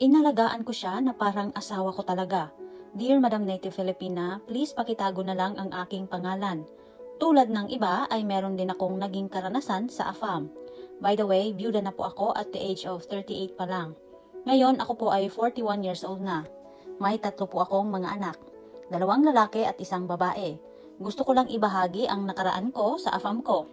Inalagaan ko siya na parang asawa ko talaga. Dear Madam Native Filipina, please pakitago na lang ang aking pangalan. Tulad ng iba ay meron din akong naging karanasan sa AFAM. By the way, byuda na po ako at the age of 38 pa lang. Ngayon ako po ay 41 years old na. May tatlo po akong mga anak. Dalawang lalaki at isang babae. Gusto ko lang ibahagi ang nakaraan ko sa AFAM ko.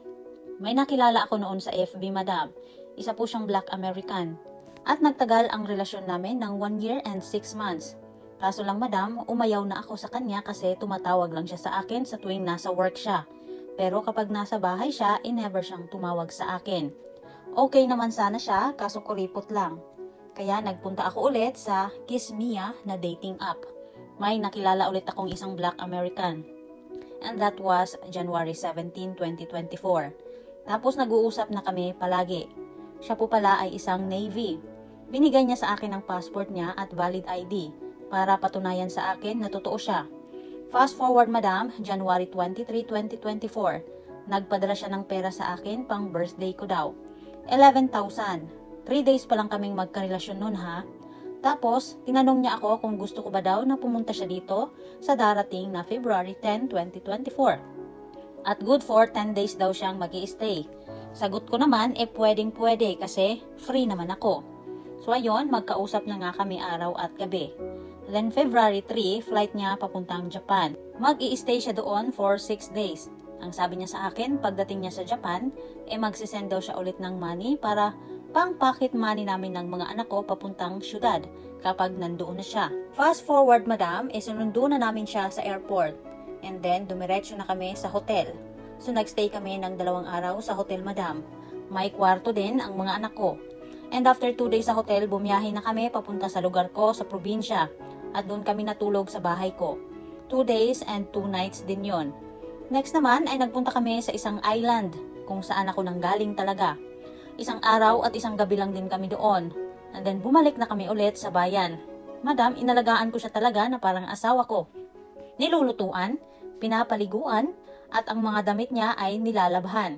May nakilala ako noon sa FB Madam. Isa po siyang Black American. At nagtagal ang relasyon namin ng 1 year and 6 months. Kaso lang madam, umayaw na ako sa kanya kasi tumatawag lang siya sa akin sa tuwing nasa work siya. Pero kapag nasa bahay siya, eh never siyang tumawag sa akin. Okay naman sana siya, kaso kuripot lang. Kaya nagpunta ako ulit sa Kiss Mia na dating app. May nakilala ulit akong isang Black American. And that was January 17, 2024. Tapos nag-uusap na kami palagi. Siya po pala ay isang Navy. Binigay niya sa akin ang passport niya at valid ID para patunayan sa akin na totoo siya. Fast forward madam, January 23, 2024. Nagpadala siya ng pera sa akin pang birthday ko daw. 11,000. 3 days pa lang kaming magkarelasyon nun ha. Tapos, tinanong niya ako kung gusto ko ba daw na pumunta siya dito sa darating na February 10, 2024. At good for 10 days daw siyang mag stay Sagot ko naman, eh pwedeng pwede kasi free naman ako. So ayun, magkausap na nga kami araw at gabi. Then February 3, flight niya papuntang Japan. mag stay siya doon for 6 days. Ang sabi niya sa akin, pagdating niya sa Japan, eh magsisend daw siya ulit ng money para pang pocket money namin ng mga anak ko papuntang syudad kapag nandoon na siya. Fast forward madam, eh sinundo na namin siya sa airport. And then, dumiretso na kami sa hotel. So nagstay kami ng dalawang araw sa hotel madam. May kwarto din ang mga anak ko. And after 2 days sa hotel, bumiyahe na kami papunta sa lugar ko sa probinsya. At doon kami natulog sa bahay ko. 2 days and 2 nights din yon. Next naman ay nagpunta kami sa isang island kung saan ako nanggaling talaga. Isang araw at isang gabi lang din kami doon. And then bumalik na kami ulit sa bayan. Madam, inalagaan ko siya talaga na parang asawa ko. Nilulutuan, pinapaliguan, at ang mga damit niya ay nilalabhan.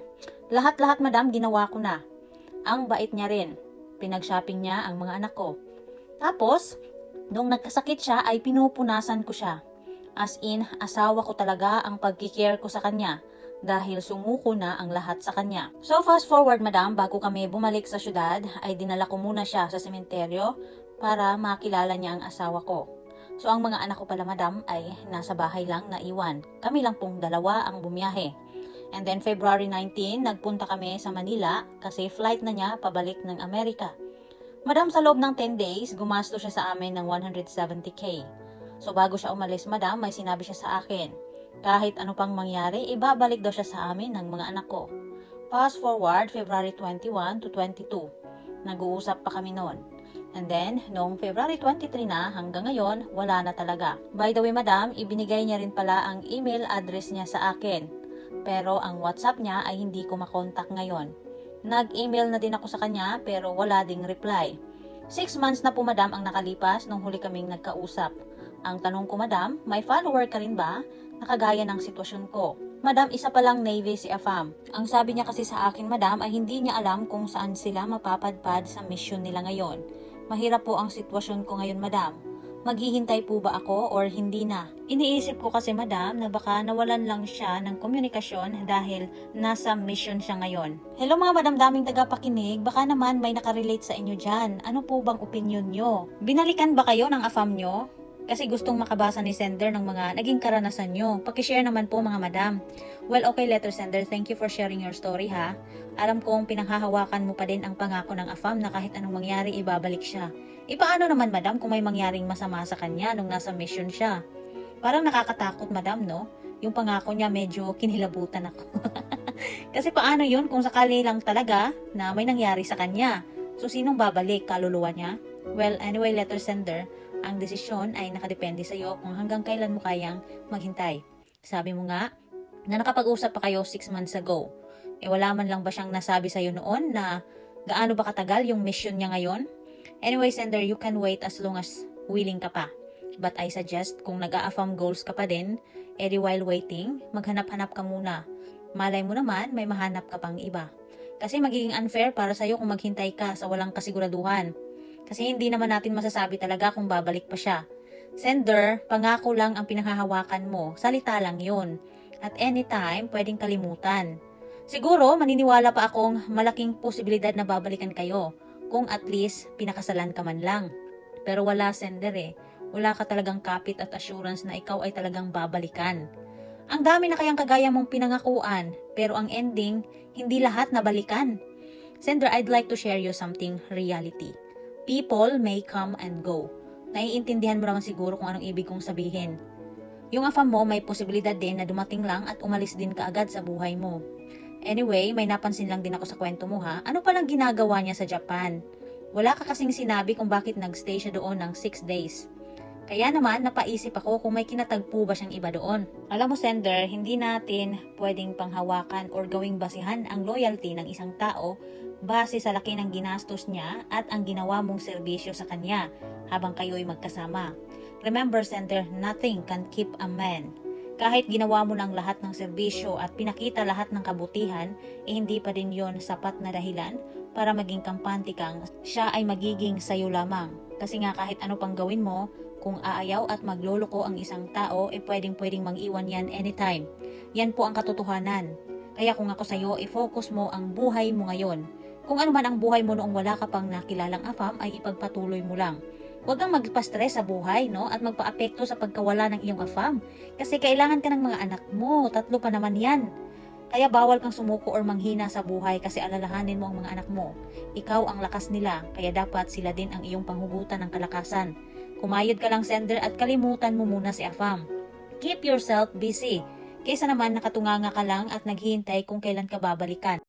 Lahat-lahat madam ginawa ko na. Ang bait niya rin. Pinag-shopping niya ang mga anak ko. Tapos, nung nagkasakit siya ay pinupunasan ko siya. As in, asawa ko talaga ang pagkikare ko sa kanya dahil sumuko na ang lahat sa kanya. So fast forward madam, bago kami bumalik sa syudad, ay dinala ko muna siya sa sementeryo para makilala niya ang asawa ko. So ang mga anak ko pala madam ay nasa bahay lang na iwan. Kami lang pong dalawa ang bumiyahe. And then February 19, nagpunta kami sa Manila kasi flight na niya pabalik ng Amerika. Madam, sa loob ng 10 days, gumasto siya sa amin ng 170k. So bago siya umalis, madam, may sinabi siya sa akin. Kahit ano pang mangyari, ibabalik daw siya sa amin ng mga anak ko. Fast forward, February 21 to 22. Nag-uusap pa kami noon. And then, noong February 23 na, hanggang ngayon, wala na talaga. By the way, madam, ibinigay niya rin pala ang email address niya sa akin. Pero ang WhatsApp niya ay hindi ko makontak ngayon. Nag-email na din ako sa kanya pero wala ding reply. Six months na po madam ang nakalipas nung huli kaming nagkausap. Ang tanong ko, madam, may follower ka rin ba? Nakagaya ng sitwasyon ko. Madam, isa pa lang Navy si Afam. Ang sabi niya kasi sa akin, madam, ay hindi niya alam kung saan sila mapapadpad sa mission nila ngayon. Mahirap po ang sitwasyon ko ngayon, madam. Maghihintay po ba ako or hindi na? Iniisip ko kasi madam na baka nawalan lang siya ng komunikasyon dahil nasa mission siya ngayon. Hello mga madam daming tagapakinig, baka naman may nakarelate sa inyo dyan. Ano po bang opinion nyo? Binalikan ba kayo ng afam nyo? Kasi gustong makabasa ni sender ng mga naging karanasan nyo. Pakishare naman po mga madam. Well, okay letter sender, thank you for sharing your story ha. Alam kong pinanghahawakan mo pa din ang pangako ng AFAM na kahit anong mangyari ibabalik siya. E paano naman madam kung may mangyaring masama sa kanya nung nasa mission siya? Parang nakakatakot madam no? Yung pangako niya medyo kinilabutan ako. Kasi paano yun kung sakali lang talaga na may nangyari sa kanya? So sinong babalik kaluluwa niya? Well, anyway, letter sender, ang desisyon ay nakadepende sa iyo kung hanggang kailan mo kayang maghintay. Sabi mo nga, na nakapag-usap pa kayo 6 months ago. E wala man lang ba siyang nasabi sa iyo noon na gaano ba katagal yung mission niya ngayon? Anyway, sender, you can wait as long as willing ka pa. But I suggest, kung nag-a-affirm goals ka pa din, edi while waiting, maghanap-hanap ka muna. Malay mo naman, may mahanap ka pang iba. Kasi magiging unfair para sa'yo kung maghintay ka sa walang kasiguraduhan. Kasi hindi naman natin masasabi talaga kung babalik pa siya. Sender, pangako lang ang pinanghahawakan mo. Salita lang yun. At anytime, pwedeng kalimutan. Siguro, maniniwala pa akong malaking posibilidad na babalikan kayo. Kung at least, pinakasalan ka man lang. Pero wala, sender eh. Wala ka talagang kapit at assurance na ikaw ay talagang babalikan. Ang dami na kayang kagaya mong pinangakuan, pero ang ending, hindi lahat nabalikan. Sender, I'd like to share you something reality. People may come and go. Naiintindihan mo naman siguro kung anong ibig kong sabihin. Yung afam mo may posibilidad din na dumating lang at umalis din kaagad sa buhay mo. Anyway, may napansin lang din ako sa kwento mo ha. Ano palang ginagawa niya sa Japan? Wala ka kasing sinabi kung bakit nagstay siya doon ng 6 days. Kaya naman, napaisip ako kung may kinatagpo ba siyang iba doon. Alam mo, sender, hindi natin pwedeng panghawakan or gawing basihan ang loyalty ng isang tao base sa laki ng ginastos niya at ang ginawa mong serbisyo sa kanya habang kayo'y magkasama. Remember, sender, nothing can keep a man. Kahit ginawa mo ng lahat ng serbisyo at pinakita lahat ng kabutihan, eh hindi pa din yon sapat na dahilan para maging kampante kang siya ay magiging sayo lamang. Kasi nga kahit ano pang gawin mo, kung aayaw at magloloko ang isang tao, eh pwedeng pwedeng mang-iwan yan anytime. Yan po ang katotohanan. Kaya kung ako sa'yo, i-focus mo ang buhay mo ngayon. Kung ano man ang buhay mo noong wala ka pang nakilalang afam, ay ipagpatuloy mo lang. Huwag kang magpa-stress sa buhay, no? At magpa-apekto sa pagkawala ng iyong afam. Kasi kailangan ka ng mga anak mo. Tatlo pa naman yan. Kaya bawal kang sumuko or manghina sa buhay kasi alalahanin mo ang mga anak mo. Ikaw ang lakas nila, kaya dapat sila din ang iyong panghugutan ng kalakasan. Kumayod ka lang sender at kalimutan mo muna si Afam. Keep yourself busy. Kaysa naman nakatunganga ka lang at naghihintay kung kailan ka babalikan.